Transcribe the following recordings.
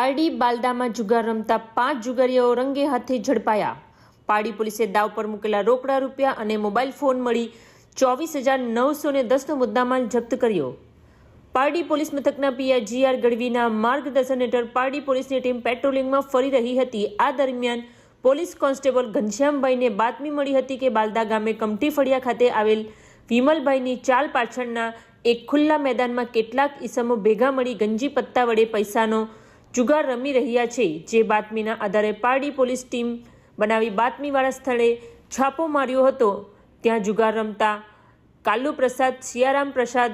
પારડી બાલદામાં જુગાર રમતા પાંચ જુગારીઓ રંગે હાથે ઝડપાયા. પારડી પોલીસે દાવ પર મૂકેલા રોકડા રૂપિયા અને મોબાઈલ ફોન મળી ચોવીસ હજાર નવસો ને દસનો મુદ્દામાલ જપ્ત કર્યો. પારડી પોલીસ મથકના પીઆઈ જીઆર ગઢવીના માર્ગદર્શન હેઠળ પારડી પોલીસની ટીમ પેટ્રોલિંગમાં ફરી રહી હતી. આ દરમિયાન પોલીસ કોન્સ્ટેબલ ઘનશ્યામભાઈને બાતમી મળી હતી કે બાલદા ગામે કમટી ફળિયા ખાતે આવેલ વિમલભાઈની ચાલ પાછળના એક ખુલ્લા મેદાનમાં કેટલાક ઈસમો ભેગા મળી ગંજી પત્તા વડે પૈસાનો જુગાર રમી રહ્યા છે. જે બાતમીના આધારે પારડી પોલીસ ટીમ બનાવી બાતમીવાળા સ્થળે છાપો માર્યો હતો. ત્યાં જુગાર રમતા કાલુ પ્રસાદ, સિયારામ પ્રસાદ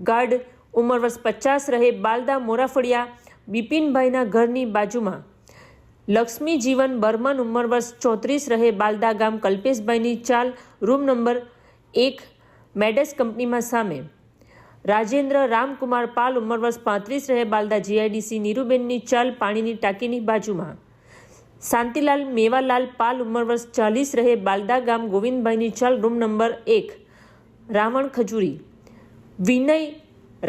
ગાર્ડ ઉંમર વર્ષ પચાસ રહે, બાલદા મોરાફળિયા, બિપિનભાઈના ઘરની બાજુમાં. લક્ષ્મી જીવન બર્મન ઉંમર વર્ષ ચોત્રીસ રહે, બાલદા ગામ કલ્પેશભાઈની ચાલ રૂમ નંબર એક મેડસ કંપનીમાં સામે. રાજેન્દ્ર રામકુમાર પાલ ઉંમર વર્ષ પાંત્રીસ રહે, બાલદા જીઆઈડીસી નીરુબેનની ચાલ પાણીની ટાંકીની બાજુમાં. શાંતિલાલ મેવાલાલ પાલ ઉંમર વર્ષ ચાલીસ રહે, બાલદા ગામ ગોવિંદભાઈની ચાલ રૂમ નંબર એક, રાવણ ખજૂરી. વિનય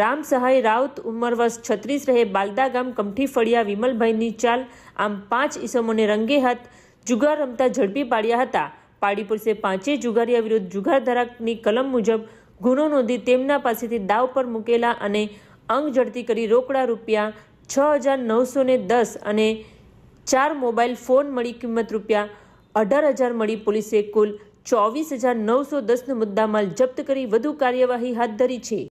રામ સહાય રાઉત ઉંમર વર્ષ છત્રીસ રહે, બાલદા ગામ કમઠી ફળિયા વિમલભાઈની ચાલ આમ પાંચ ઈસમોને રંગે હાથ જુગાર રમતા ઝડપી પાડ્યા હતા. પાડી પોલીસે પાંચેય જુગારીયા વિરુદ્ધ જુગાર ધારકની કલમ મુજબ ગુનો નોંધી તેમના પાસેથી દાવ પર મૂકેલા અને અંગ ઝડતી કરી રોકડા રૂપિયા છ હજાર નવસો ને દસ અને ચાર મોબાઈલ ફોન મળી કિંમત રૂપિયા અઢાર હજાર મળી પોલીસે કુલ ચોવીસ હજાર નવસો દસનો મુદ્દામાલ જપ્ત કરી વધુ કાર્યવાહી હાથ ધરી છે.